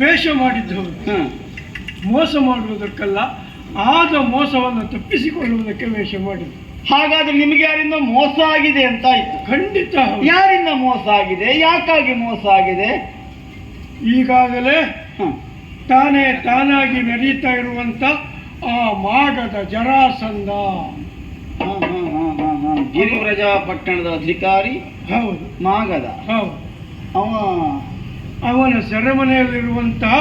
ವೇಷ ಮಾಡಿದ್ದು ಮೋಸ ಮಾಡುವುದಕ್ಕಲ್ಲ ಆದ ಮೋಸವನ್ನು ತಪ್ಪಿಸಿಕೊಳ್ಳುವುದಕ್ಕೆ ವೇಷ ಮಾಡಿದ್ದು ಹಾಗಾದ್ರೆ ನಿಮಗೆ ಯಾರಿಂದ ಮೋಸ ಆಗಿದೆ ಅಂತ ಆಯ್ತು? ಖಂಡಿತ. ಯಾರಿಂದ ಮೋಸ ಆಗಿದೆ? ಯಾಕಾಗಿ ಮೋಸ ಆಗಿದೆ? ಈಗಾಗಲೇ. ತಾನೇ ತಾನಾಗಿ ನಡೀತಾ ಇರುವಂತ ಆ ಮಾಗದ ಜರಾಸಂಧ. ಗಿರಿವ್ರಜ ಪಟ್ಟಣದ ಅಧಿಕಾರಿ ಹೌದು. ಮಾಗದ. ಹೌದು. ಅವ ಅವನ ಸೆರೆಮನೆಯಲ್ಲಿರುವಂತಹ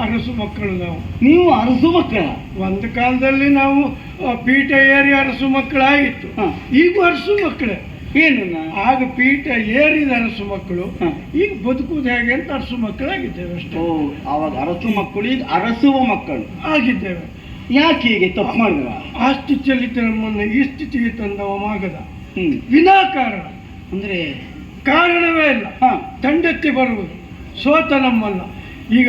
ಅರಸು ಮಕ್ಕಳು ನಾವು. ನೀವು ಅರಸು ಮಕ್ಕಳ? ಒಂದು ಕಾಲದಲ್ಲಿ ನಾವು ಪೀಠ ಏರಿ ಅರಸು ಮಕ್ಕಳಾಗಿತ್ತು. ಈಗ ಅರಸು ಮಕ್ಕಳೇ. ಏನು ಆಗ ಪೀಠ ಏರಿದ ಅರಸು ಮಕ್ಕಳು ಈಗ ಬದುಕುವುದು ಹೇಗೆ ಅಂತ ಅರಸು ಮಕ್ಕಳಾಗಿದ್ದೇವೆ ಅಷ್ಟೇ. ಆವಾಗ ಅವಾಗ ಅರಸು ಮಕ್ಕಳು ಈಗ ಅರಸುವ ಮಕ್ಕಳು. ಆಗಿದ್ದೇವೆ. ಯಾಕೆ ಹೀಗೆ ತಪ್ಪು ಮಾಡಿದ್ರ ಆ ಸ್ಥಿತಿಯಲ್ಲಿ ನಮ್ಮನ್ನು ಈ ಸ್ಥಿತಿಗೆ ತಂದವ ಮಾಗದ. ಹ್ಮ್. ವಿನಾಕಾರಣ ಅಂದ್ರೆ? ಕಾರಣವೇ ಇಲ್ಲ. ಹ. ತಂಡಕ್ಕೆ ಬರುವುದು. ಸೋತ ನಮ್ಮಲ್ಲ. ಈಗ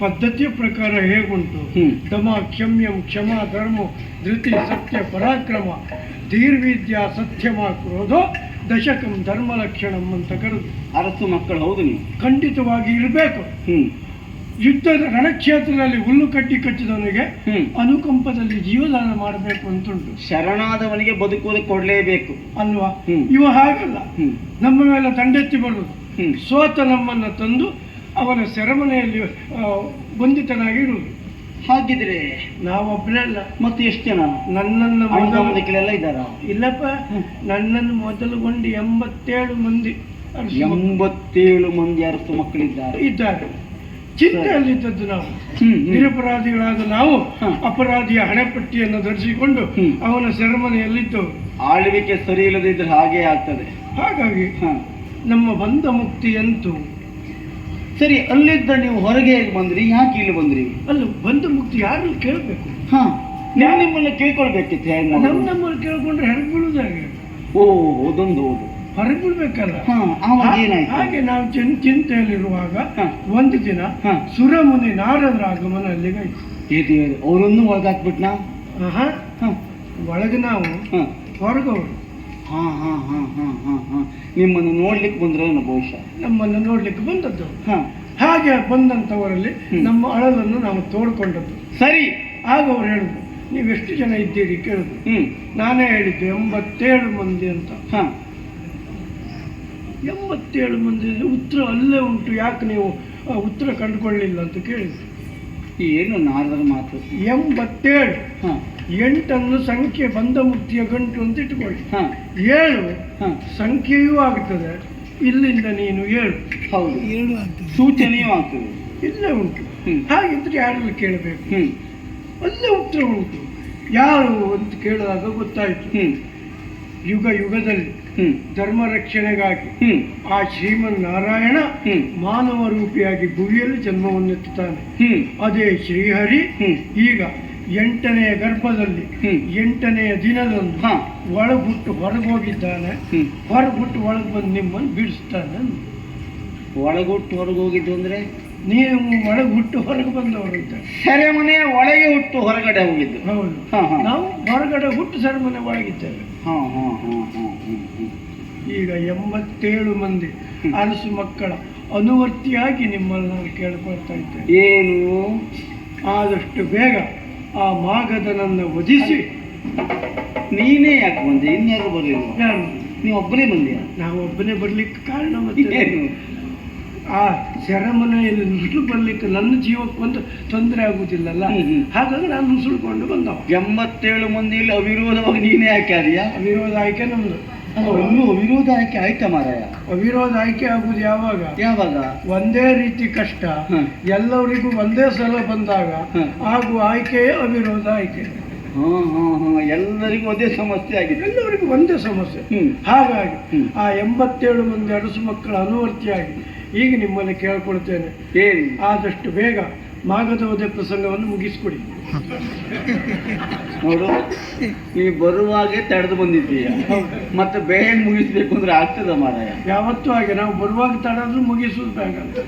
ಪದ್ಧತಿಯ ಪ್ರಕಾರ ಹೇಗುಂಟು? ತಮ ಕ್ಷಮ್ಯಂ ಕ್ಷಮ ಧರ್ಮ ಧೃತಿ ಸತ್ಯ ಪರಾಕ್ರಮ ಧೀರ್ವಿದ್ಯಾ ಸತ್ಯಮ ಕ್ರೋಧೋ ದಶಕಂ ಧರ್ಮ ಲಕ್ಷಣಂ ಅಂತ ಕರೆದು. ಅರಸು ಮಕ್ಕಳು ಹೌದು ನೀವು. ಖಂಡಿತವಾಗಿ ಇರಬೇಕು. ಹ್ಮ್. ಯುದ್ಧದ ರಣಕ್ಷೇತ್ರದಲ್ಲಿ ಹುಲ್ಲು ಕಟ್ಟಿ ಕಚ್ಚಿದವನಿಗೆ ಅನುಕಂಪದಲ್ಲಿ ಜೀವದಾನ ಮಾಡಬೇಕು ಅಂತುಂಟು ಶರಣಾದವನಿಗೆ ಬದುಕುವುದಕ್ಕೆ ಕೊಡಲೇಬೇಕು. ಅಲ್ವಾ. ಇವ ಹಾಗಲ್ಲ. ನಮ್ಮ ಮೇಲೆ ತಂಡೆತ್ತಿ ಬರುವುದು ಸೋತ ನಮ್ಮನ್ನು ತಂದು ಅವನ ಸೆರೆಮನೆಯಲ್ಲಿ ಬಂಧಿತನಾಗಿ ಇರುವುದು ಹಾಗಿದ್ರೆ ನಾವೊಬ್ಬನೇ ಅಲ್ಲ ಮತ್ತೆ ಎಷ್ಟು ಜನ? ನನ್ನನ್ನು ಮೊದಲು ಅಣ್ಣದಮ್ಮದಿಕ್ಕೆಲ್ಲ ಇದ್ದಾರ? ಇಲ್ಲಪ್ಪ. ನನ್ನನ್ನು ಮೊದಲುಗೊಂಡು ಎಂಬತ್ತೇಳು ಮಂದಿ ಎಂಬತ್ತೇಳು ಮಂದಿ ಅರಸು ಮಕ್ಕಳಿದ್ದಾರೆ. ಇದ್ದಾರೆ. ಚಿಂತೆಯಲ್ಲಿದ್ದದ್ದು ನಾವು. ನಿರಪರಾಧಿಗಳಾದ ನಾವು. ಅಪರಾಧಿಯ ಹಣೆಪಟ್ಟಿಯನ್ನು ಧರಿಸಿಕೊಂಡು. ಅವನ ಸೆರೆಮನೆಯಲ್ಲಿದ್ದವು ಆಳ್ವಿಕೆ ಸರಿ ಇಲ್ಲದಿದ್ದರೆ ಹಾಗೆ ಆಗ್ತದೆ. ಹಾಗಾಗಿ ನಮ್ಮ ಬಂಧ ಮುಕ್ತಿಯಂತೂ ಸರಿ ಅಲ್ಲಿದ್ದ ನೀವು ಹೊರಗೆ ಹೇಗೆ ಬಂದ್ರಿ? ಯಾಕೆ ಇಲ್ಲಿ ಬಂದ್ರಿ? ಅಲ್ಲ ಬಂಧ ಮುಕ್ತಿ ಯಾರು ಕೇಳಬೇಕು? ಹಾ. ನಾನು ನಿಮ್ಮನ್ನ ಕೇಳ್ಕೊಳ್ಬೇಕಿತ್ತು ಹೇಗೆ ನಮ್ಮ? ನಮ್ಮನ್ನು ಕೇಳ್ಕೊಂಡ್ರೆ ಹೊರಗೆ ಬೀಳುದಾಗೆ ಓ ಅದೊಂದು ಹೌದು. ಹೊರಗೆ ಬಿಡ್ಬೇಕಲ್ಲ ಹಾ ಆವಾಗ ಏನಾಯ್ತು? ಹಾಗೆ ನಾವು ಚಿನ್ ಚಿಂತೆಯಲ್ಲಿರುವಾಗ ಒಂದು ದಿನ. ಸುರಮುನಿ ನಾರದರ ಆಗಮನ ಅಲ್ಲಿಗಾಯ್ತು ಇದು ಅವರನ್ನು ಒಳಗಾಕ್ಬಿಟ್ನ? ಹಾ. ಒಳಗೆ ನಾವು ಹ. ಹೊರಗವರು ಹಾ ಹಾ ಹಾ ಹಾ ಹಾ ಹಾ. ನಿಮ್ಮನ್ನು ನೋಡ್ಲಿಕ್ಕೆ ಬಂದ್ರೆ ಬಹುಶಃ. ನಮ್ಮನ್ನು ನೋಡ್ಲಿಕ್ಕೆ ಬಂದದ್ದು. ಹಾ. ಹಾಗೆ ಬಂದಂಥವರಲ್ಲಿ ನಮ್ಮ ಅಳಲನ್ನು ನಾವು ತೋಡ್ಕೊಂಡದ್ದು. ಸರಿ. ಆಗ ಅವ್ರು ಹೇಳಿದ್ರು ನೀವು ಎಷ್ಟು ಜನ ಇದ್ದೀರಿ? ಕೇಳಿದ್ರು. ನಾನೇ ಹೇಳಿದ್ದು ಎಂಬತ್ತೇಳು ಮಂದಿ ಅಂತ. ಹಾ. ಎಂಬತ್ತೇಳು ಮಂದಿ ಉತ್ತರ ಅಲ್ಲೇ ಉಂಟು ಯಾಕೆ ನೀವು ಆ, ಉತ್ತರ ಕಂಡುಕೊಳ್ಳಿಲ್ಲ ಅಂತ ಕೇಳಿದ್ರು. ಏನು ನಾರದರ ಮಾತು? ಎಂಬತ್ತೇಳು. ಹಾಂ. ಎಂಟನ್ನು ಸಂಖ್ಯೆ ಬಂದ ಮುಕ್ತಿಯ ಗಂಟು ಅಂತ ಇಟ್ಕೊಳ್ಳಿ. ಹಾಂ. ಏಳು ಹಾಂ. ಸಂಖ್ಯೆಯೂ ಆಗ್ತದೆ. ಇಲ್ಲಿಂದ ನೀನು ಏಳು. ಹೌದು. ಏಳು ಆಗ್ತದೆ. ಸೂಚನೆಯೂ ಆಗ್ತದೆ. ಇಲ್ಲೇ ಉಂಟು. ಹಾಗಿದ್ರೆ ಯಾರಲ್ಲಿ ಕೇಳಬೇಕು? ಹ್ಮ್. ಅಲ್ಲೇ ಉತ್ತರ ಉಂಟು. ಯಾರು ಅಂತ ಕೇಳಿದಾಗ ಗೊತ್ತಾಯ್ತು. ಹ್ಮ್. ಯುಗ ಯುಗದಲ್ಲಿ. ಧರ್ಮ ರಕ್ಷಣೆಗಾಗಿ ಆ ಶ್ರೀಮನ್ನಾರಾಯಣ ಮಾನವ ರೂಪಿಯಾಗಿ ಭುವಿಯಲ್ಲಿ ಜನ್ಮವನ್ನೆತ್ತಾನೆ ಅದೇ ಶ್ರೀಹರಿ. ಈಗ ಎಂಟನೆಯ ಗರ್ಭದಲ್ಲಿ. ಎಂಟನೆಯ ದಿನದಂದು ಒಳಗುಟ್ಟು ಹೊರಗೆ ಹೋಗಿದ್ದಾನೆ ಹೊರಗುಟ್ಟು ಒಳಗೆ ಬಂದು ನಿಮ್ಮನ್ನು ಬಿಡಿಸ್ತಾನೆ ಒಳಗುಟ್ಟು ಹೊರಗೆ ಹೋಗಿದ್ದು ಅಂದ್ರೆ? ನೀವು ಒಳಗೆ ಹುಟ್ಟು ಹೊರಗೆ ಬಂದವರು ಅಂತ. ಸೆರೆಮನೆಯ ಒಳಗೆ ಹುಟ್ಟು ಹೊರಗಡೆ ಹೋಗಿದ್ದು. ಹೌದು. ನಾವು ಹೊರಗಡೆ ಹುಟ್ಟು ಸೆರೆಮನೆ ಒಳಗಿದ್ದೇವೆ. ಹಾ ಹಾ ಹಾ ಹಾ ಹ್ಮ್ ಹ್ಮ್ ಈಗ ಎಂಬತ್ತೇಳು ಮಂದಿ. ಅರಸು ಮಕ್ಕಳ ಅನುವರ್ತಿಯಾಗಿ ನಿಮ್ಮನ್ನು ನಾನು ಕೇಳ್ಕೊಳ್ತಾ ಇದ್ದೇನೆ. ಏನು? ಆದಷ್ಟು ಬೇಗ ಆ ಮಾಗದನನ್ನು ವಧಿಸಿ. ನೀನೇ ಯಾಕೆ ಬಂದೆ? ಇನ್ಯಾರು ಬರಲಿಲ್ಲ ನೀವು ಒಬ್ಬನೇ ಬಂದಿ ನಾವು ಒಬ್ಬನೇ ಬರ್ಲಿಕ್ಕೆ ಕಾರಣ ಮತ್ತೆ ಆ ಸೆರೆಮನೆಯಲ್ಲಿ ನುಸುಳು ಬರಲಿಕ್ಕೆ ನನ್ನ ಜೀವಕ್ಕೆ ಒಂದು ತೊಂದರೆ ಆಗುವುದಿಲ್ಲಲ್ಲ. ಹಾಗಾಗಿ ನಾನು ನುಸುಳ್ಕೊಂಡು ಬಂದವ. ಎಂಬತ್ತೇಳು ಮಂದಿಯಲ್ಲಿ ಅವಿರೋಧವಾಗಿ ನೀನೇ ಆಯ್ಕೆ ಆದ್ಯಾ? ಅವಿರೋಧ ಆಯ್ಕೆ ನಮ್ದು. ಒಂದು ಅವಿರೋಧ ಆಯ್ಕೆ ಆಯ್ತಾ ಮಾರಾಯ? ಅವಿರೋಧ ಆಯ್ಕೆ ಆಗುವುದು ಯಾವಾಗ? ಯಾವಾಗ? ಒಂದೇ ರೀತಿ ಕಷ್ಟ. ಎಲ್ಲರಿಗೂ ಒಂದೇ ಸಲ ಬಂದಾಗ ಹಾಗೂ ಆಗುವ ಆಯ್ಕೆಯೇ ಅವಿರೋಧ ಆಯ್ಕೆ. ಹಾ ಹಾ ಹಾ ಎಲ್ಲರಿಗೂ ಒಂದೇ ಸಮಸ್ಯೆ ಆಗಿದೆ. ಎಲ್ಲರಿಗೂ ಒಂದೇ ಸಮಸ್ಯೆ. ಹಾಗಾಗಿ ಆ ಎಂಬತ್ತೇಳು ಮಂದಿ ಅಡಸು ಮಕ್ಕಳ ಅನುವರ್ತಿಯಾಗಿ ಈಗ ನಿಮ್ಮಲ್ಲಿ ಕೇಳ್ಕೊಳ್ತೇನೆ. ಏನು ಆದಷ್ಟು ಬೇಗ ಮಾಗದ ವಧೆ ಪ್ರಸಂಗವನ್ನು ಮುಗಿಸ್ಕೊಡಿ. ನೋಡು ನೀ ಬರುವಾಗೆ ತಡೆದು ಬಂದಿದ್ದೀಯ. ಮತ್ತೆ ಬೇಗ ಮುಗಿಸ್ಬೇಕು ಅಂದ್ರೆ ಆಗ್ತದ ಮಾರಾಯ. ಯಾವತ್ತೂ ಹಾಗೆ ನಾವು ಬರುವಾಗ ತಡೆದ್ರು ಮುಗಿಸುವುದು ಬೇಗ ಅಂತ.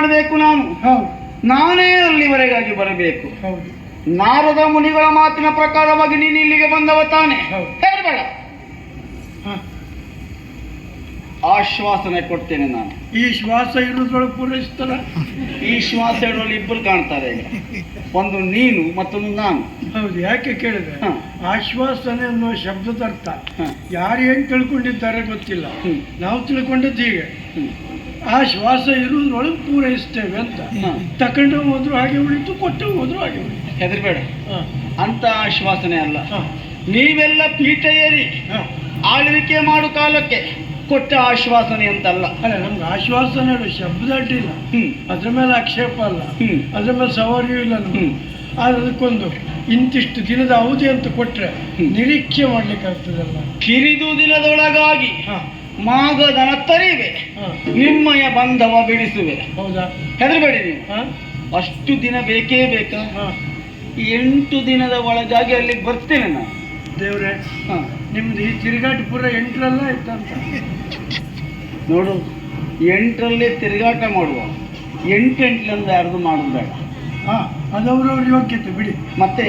ಮಾಡಬೇಕು ನಾನು? ನಾನೇ ಅಲ್ಲಿವರೆಗಾಗಿ ಬರಬೇಕು. ನಾರದ ಮುನಿಗಳ ಮಾತಿನ ಪ್ರಕಾರವಾಗಿ ನೀನು ಇಲ್ಲಿಗೆ ಬಂದವ ತಾನೆ. ಹೇಳಬೇಡ ಆಶ್ವಾಸನೆ ಕೊಡ್ತೇನೆ ನಾನು. ಈ ಶ್ವಾಸ ಇರುವುದರೊಳಗೆ ಪೂರೈಸ್ತಾರ. ಈ ಶ್ವಾಸ ಹೇಳುವಲ್ಲಿ ಇಬ್ಬರು ಕಾಣ್ತಾರೆ ಈಗ. ಒಂದು ನೀನು ಮತ್ತೊಂದು ನಾನು. ಹೌದು ಯಾಕೆ ಕೇಳಿದೆ. ಆಶ್ವಾಸನೆ ಅನ್ನೋ ಶಬ್ದದ ಅರ್ಥ. ಯಾರು ಏನು ತಿಳ್ಕೊಂಡಿದ್ದಾರೆ ಗೊತ್ತಿಲ್ಲ. ನಾವು ತಿಳ್ಕೊಂಡಿದ್ದೀವಿ. ಹೀಗೆ. ಆ ಶ್ವಾಸ ಇರೋದ್ರೊಳಗೆ ಪೂರೈಸ್ತೇವೆ ಅಂತ. ತಕೊಂಡು ಹೋದ್ರು ಹಾಗೆ ಉಳಿತು ಕೊಟ್ಟು ಹೋದ್ರು ಹಾಗೆ ಉಳಿತು ಹೆದರ್ಬೇಡ. ಅಂತ ಆಶ್ವಾಸನೆ ಅಲ್ಲ. ನೀವೆಲ್ಲ ಪೀಠ ಏರಿ. ಆಳ್ವಿಕೆ ಮಾಡು ಕಾಲಕ್ಕೆ ಕೊಟ್ಟ ಆಶ್ವಾಸನೆ ಅಂತಲ್ಲ ಅಲ್ಲ ನಮ್ಗೆ ಆಶ್ವಾಸನೆ ಶಬ್ದ ಅಡ್ಡಿಲ್ಲ ಅದ್ರ ಮೇಲೆ ಆಕ್ಷೇಪ ಅಲ್ಲ. ಅದ್ರ ಮೇಲೆ ಸವಾರಿಯೂ ಇಲ್ಲ. ಅದಕ್ಕೊಂದು ಇಂತಿಷ್ಟು ದಿನದ ಅವಧಿ ಅಂತ ಕೊಟ್ರೆ. ನಿರೀಕ್ಷೆ ಮಾಡ್ಲಿಕ್ಕೆ ಆಗ್ತದಲ್ಲ ಕಿರಿದು ದಿನದೊಳಗಾಗಿ ಹ. ಮಾಗದನ ತರಿವೆ. ನಿಮ್ಮಯ ಬಂಧವ ಬಿಡಿಸುವೆ. ಹೌದಾ? ಹೆದರಬೇಡಿ ನೀವು? ಅಷ್ಟು ದಿನ ಬೇಕೇ ಬೇಕಾ? ಈ ಎಂಟು ದಿನದ ಒಳಗಾಗಿ ಅಲ್ಲಿಗೆ ಬರ್ತೇನೆ ನಾನು. ದೇವ್ರೆ. ನಿಮ್ದು ಈ ತಿರುಗಾಟ ಪೂರ ಎಂಟರಲ್ಲ ಇತ್ತಂತ ನೋಡು ಎಂಟರಲ್ಲೇ ತಿರುಗಾಟ ಮಾಡುವ. ಎಂಟೆಂಟ್ಲಿಂದ ಯಾರ್ದು ಮಾಡೋದು ಬೇಡ ಹಾ ಅದವ್ರವ್ರ ಯೋಗ್ಯತೆ ಬಿಡಿ. ಮತ್ತೆ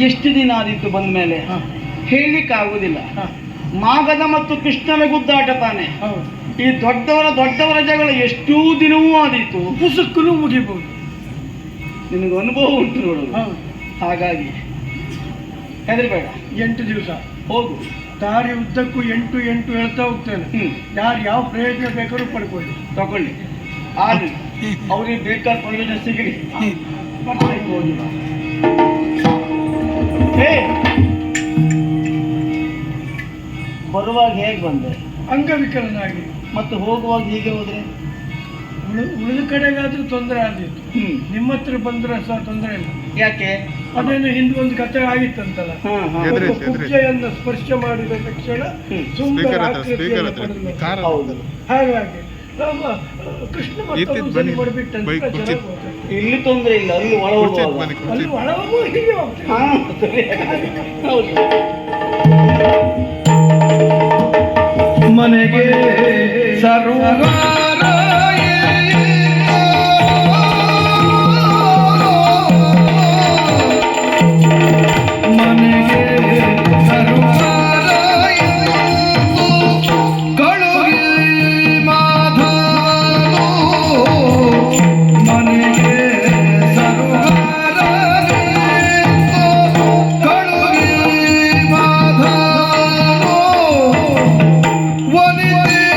ಎಷ್ಟು ದಿನ ಆದಿತ್ತು ಬಂದ ಮೇಲೆ ಹ. ಮಾಗದ ಮತ್ತು ಕೃಷ್ಣನ ಗುದ್ದಾಟ ತಾನೆ. ಹೌದು. ಈ ದೊಡ್ಡವರ ದೊಡ್ಡವರ ಜಗಳ ಎಷ್ಟೂ ದಿನವೂ ಆದೀತು. ಪುಸ್ತಕನು ಮುಗಿಬಹುದು ನಿನಗೆ ಅನುಭವ ಉಂಟು ನೋಡು. ಹಾಗಾಗಿ ಹೆದರಬೇಡ. ಎಂಟು ದಿವಸ. ಹೋಗು. ದಾರಿ ಉದ್ದಕ್ಕೂ ಎಂಟು ಎಂಟು ಹೇಳ್ತಾ ಹೋಗ್ತೇನೆ. ಯಾರು ಯಾವ ಪ್ರಯೋಜನ ಬೇಕಾದ್ರೂ ಪಡ್ಕೊಳ್ಳಿ. ತಗೊಳ್ಳಿ. ಆಗಲಿ ಅವ್ರಿಗೆ ಬೇಕಾದ ಪ್ರಯೋಜನ ಸಿಗಲಿ. ಹೇ ಬರುವಾಗ ಹೇಗೆ ಬಂದೆ? ಅಂಗವಿಕಲನಾಗಿ. ಮತ್ತು ಹೋಗುವಾಗ ಹೀಗೆ ಹೋದ್ರೆ ಉಳಿ ಉಳಿದ ಕಡೆಗಾದ್ರೂ ತೊಂದರೆ ಆದಿತ್ತು ನಿಮ್ಮ ಹತ್ರ ಬಂದ್ರೆ ಸಹ ತೊಂದರೆ ಇಲ್ಲ. ಯಾಕೆ? ಅದೇನು ಹಿಂದೆ ಒಂದು ಕಥೆ ಆಗಿತ್ತಂತಲ್ಲ. ಕುಬ್ಜೆಯನ್ನು ಸ್ಪರ್ಶ ಮಾಡಿದ ತಕ್ಷಣ. ಸುಂದರ ಆಕೃತಿಯನ್ನು ಹಾಗಾಗಿ ನಮ್ಮ ಕೃಷ್ಣ ಮತ್ತೊಂದು. ಮಾಡ್ಬಿಟ್ಟಂತ. ಇಲ್ಲಿ ತೊಂದರೆ ಇಲ್ಲ ಅಲ್ಲಿ ಒಳ ಅಲ್ಲಿ ಹೀಗೆ ಹೋಗ್ತದೆ. ಮನೆಗೆ ಸರ್ವರ Thank you.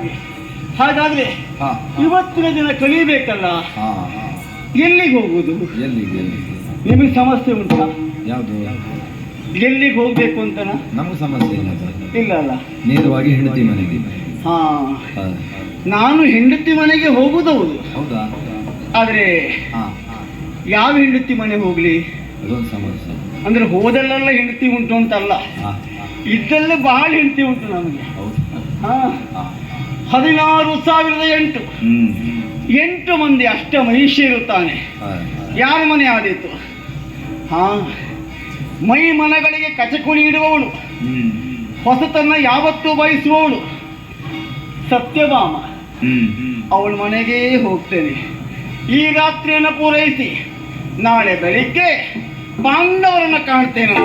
ಎಂಬುದಾಗಿ ಹಾಗಾದ್ರೆ ಇವತ್ತಿನ ದಿನ ಕಲಿಬೇಕಲ್ಲ? ಎಲ್ಲಿಗೆ ಹೋಗುದು ನಿಮಗೆ ಸಮಸ್ಯೆ ಉಂಟಾ? ಯಾವುದು ಎಲ್ಲಿಗೆ ಹೋಗ್ಬೇಕು ಅಂತ ನಮಗೆ ಸಮಸ್ಯೆ ಇಲ್ಲ ಅಲ್ಲ? ನೇರವಾಗಿ ಹೆಂಡತಿ ಮನೆಗೆ. ಹಾ. ನಾನು ಹೆಂಡತಿ ಮನೆಗೆ ಹೋಗುದೌದು ಹೌದಾ. ಆದ್ರೆ ಹಾ. ಯಾವ ಹೆಂಡತಿ ಮನೆ ಹೋಗ್ಲಿ? ಸಮಸ್ಯೆ. ಅಂದ್ರೆ ಹೋದಲ್ಲೆಲ್ಲ ಹೆಂಡತಿ ಉಂಟು ಅಂತಲ್ಲ? ಅಲ್ಲ ಇದ್ದಲ್ಲೇ ಬಹಳ ಹೆಂಡತಿ ಉಂಟು ನಮಗೆ. ಹೌದು. ಹಾ. ಹದಿನಾರು ಸಾವಿರದ ಎಂಟು. ಎಂಟು ಮಂದಿ ಅಷ್ಟ ಮಹಿಷಿ ಇರುತ್ತಾನೆ. ಯಾರ ಮನೆ ಆದೀತು? ಹಾ ಮೈ ಮನಗಳಿಗೆ ಕಚಕುಳಿ ಇಡುವವಳು. ಹೊಸತನ್ನ ಯಾವತ್ತೂ ಬಯಸುವವಳು. ಸತ್ಯಭಾಮ ಅವಳ ಮನೆಗೆ ಹೋಗ್ತೇನೆ. ಈ ರಾತ್ರಿಯನ್ನು ಪೂರೈಸಿ ನಾಳೆ ಬೆಳಿಗ್ಗೆ ಪಾಂಡವರನ್ನು ಕಾಣ್ತೇನೆ